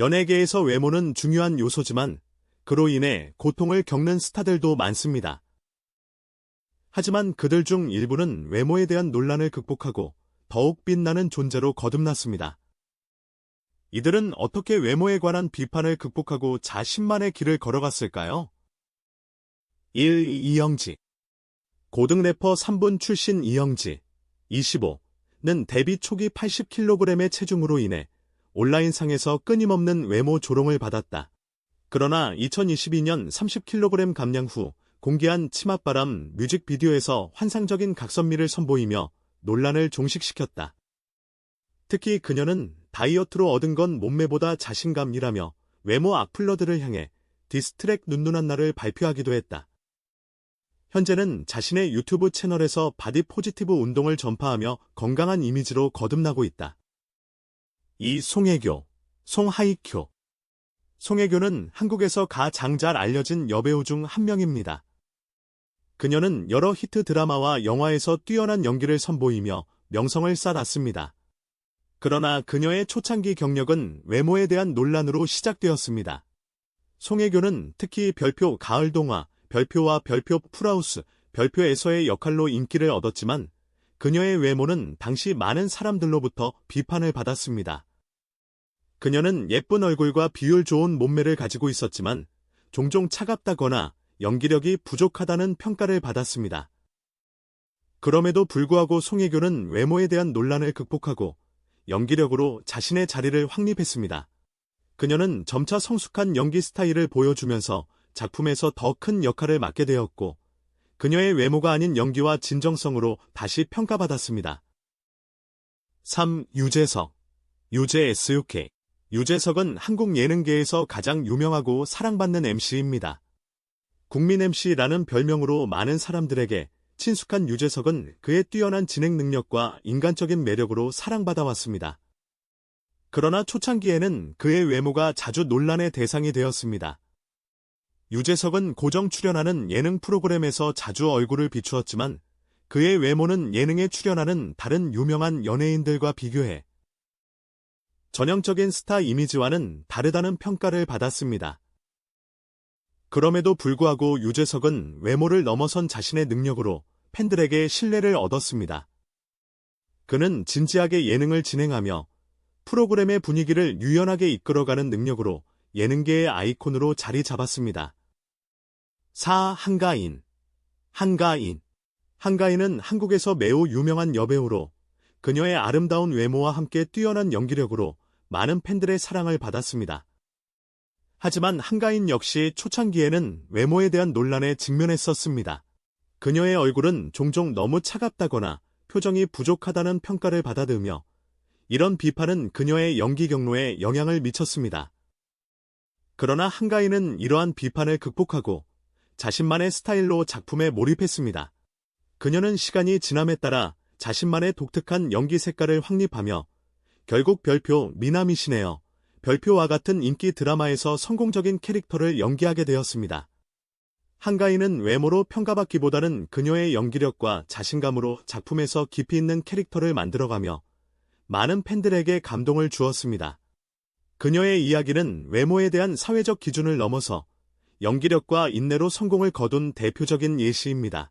연예계에서 외모는 중요한 요소지만 그로 인해 고통을 겪는 스타들도 많습니다. 하지만 그들 중 일부는 외모에 대한 논란을 극복하고 더욱 빛나는 존재로 거듭났습니다. 이들은 어떻게 외모에 관한 비판을 극복하고 자신만의 길을 걸어갔을까요? 1. 이영지 고등 래퍼 3분 출신 이영지 25는 데뷔 초기 80kg의 체중으로 인해 온라인상에서 끊임없는 외모 조롱을 받았다. 그러나 2022년 30kg 감량 후 공개한 치맛바람 뮤직비디오에서 환상적인 각선미를 선보이며 논란을 종식시켰다. 특히 그녀는 다이어트로 얻은 건 몸매보다 자신감이라며 외모 악플러들을 향해 디스트랙 눈누난 날을 발표하기도 했다. 현재는 자신의 유튜브 채널에서 바디 포지티브 운동을 전파하며 건강한 이미지로 거듭나고 있다. 이 송혜교, 송하이쿄. 송혜교는 한국에서 가장 잘 알려진 여배우 중 한 명입니다. 그녀는 여러 히트 드라마와 영화에서 뛰어난 연기를 선보이며 명성을 쌓았습니다. 그러나 그녀의 초창기 경력은 외모에 대한 논란으로 시작되었습니다. 송혜교는 특히 별표 가을동화, 별표와 별표 풀하우스, 별표에서의 역할로 인기를 얻었지만 그녀의 외모는 당시 많은 사람들로부터 비판을 받았습니다. 그녀는 예쁜 얼굴과 비율 좋은 몸매를 가지고 있었지만 종종 차갑다거나 연기력이 부족하다는 평가를 받았습니다. 그럼에도 불구하고 송혜교는 외모에 대한 논란을 극복하고 연기력으로 자신의 자리를 확립했습니다. 그녀는 점차 성숙한 연기 스타일을 보여주면서 작품에서 더 큰 역할을 맡게 되었고 그녀의 외모가 아닌 연기와 진정성으로 다시 평가받았습니다. 3. 유재석 유재 SUK 유재석은 한국 예능계에서 가장 유명하고 사랑받는 MC입니다. 국민 MC라는 별명으로 많은 사람들에게 친숙한 유재석은 그의 뛰어난 진행 능력과 인간적인 매력으로 사랑받아 왔습니다. 그러나 초창기에는 그의 외모가 자주 논란의 대상이 되었습니다. 유재석은 고정 출연하는 예능 프로그램에서 자주 얼굴을 비추었지만 그의 외모는 예능에 출연하는 다른 유명한 연예인들과 비교해 전형적인 스타 이미지와는 다르다는 평가를 받았습니다. 그럼에도 불구하고 유재석은 외모를 넘어선 자신의 능력으로 팬들에게 신뢰를 얻었습니다. 그는 진지하게 예능을 진행하며 프로그램의 분위기를 유연하게 이끌어가는 능력으로 예능계의 아이콘으로 자리 잡았습니다. 4. 한가인 한가인 한가인은 한국에서 매우 유명한 여배우로 그녀의 아름다운 외모와 함께 뛰어난 연기력으로 많은 팬들의 사랑을 받았습니다. 하지만 한가인 역시 초창기에는 외모에 대한 논란에 직면했었습니다. 그녀의 얼굴은 종종 너무 차갑다거나 표정이 부족하다는 평가를 받아들며 이런 비판은 그녀의 연기 경로에 영향을 미쳤습니다. 그러나 한가인은 이러한 비판을 극복하고 자신만의 스타일로 작품에 몰입했습니다. 그녀는 시간이 지남에 따라 자신만의 독특한 연기 색깔을 확립하며 결국 별표 미나미시네요. 별표와 같은 인기 드라마에서 성공적인 캐릭터를 연기하게 되었습니다. 한가인은 외모로 평가받기보다는 그녀의 연기력과 자신감으로 작품에서 깊이 있는 캐릭터를 만들어가며 많은 팬들에게 감동을 주었습니다. 그녀의 이야기는 외모에 대한 사회적 기준을 넘어서 연기력과 인내로 성공을 거둔 대표적인 예시입니다.